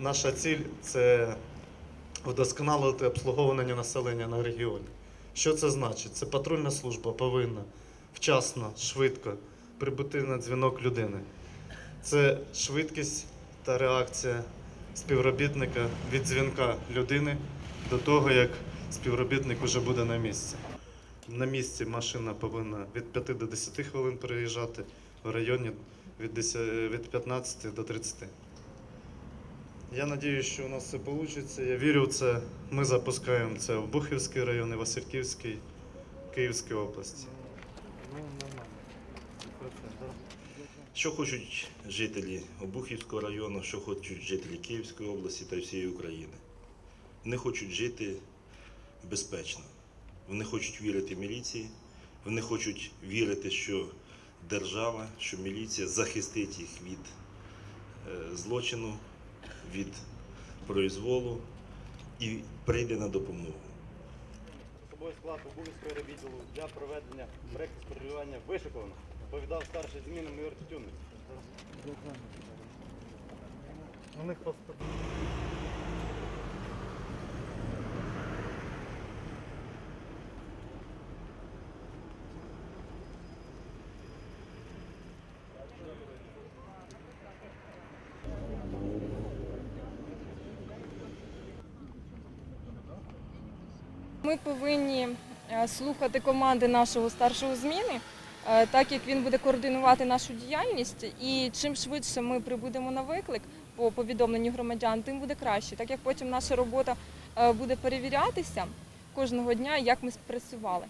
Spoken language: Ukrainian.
наша ціль це вдосконалити обслуговування населення на регіоні. Що це значить? Це патрульна служба повинна вчасно, швидко прибути на дзвінок людини. Це швидкість та реакція співробітника від дзвінка людини до того, як співробітник уже буде на місці. На місці машина повинна від 5 до 10 хвилин переїжджати, в районі від 15 до 30. Я сподіваюся, що у нас все вийде. Я вірю в це. Ми запускаємо це в Бухівський район, і Васильківський, Київській області. Що хочуть жителі Обухівського району, що хочуть жителі Київської області та всієї України? Вони хочуть жити безпечно. Вони хочуть вірити міліції, вони хочуть вірити, що держава, що міліція захистить їх від е, злочину, від произволу і прийде на допомогу. Собою склад обов'язкового відділу для проведення проєкту споживання вишиковано, Повідав старший зміни майор Тютюнець. У них паспорт. Ми повинні е, слухати команди нашого старшого зміни, е, так як він буде координувати нашу діяльність. І чим швидше ми прибудемо на виклик по повідомленню громадян, тим буде краще, так як потім наша робота е, буде перевірятися кожного дня, як ми спрацювали.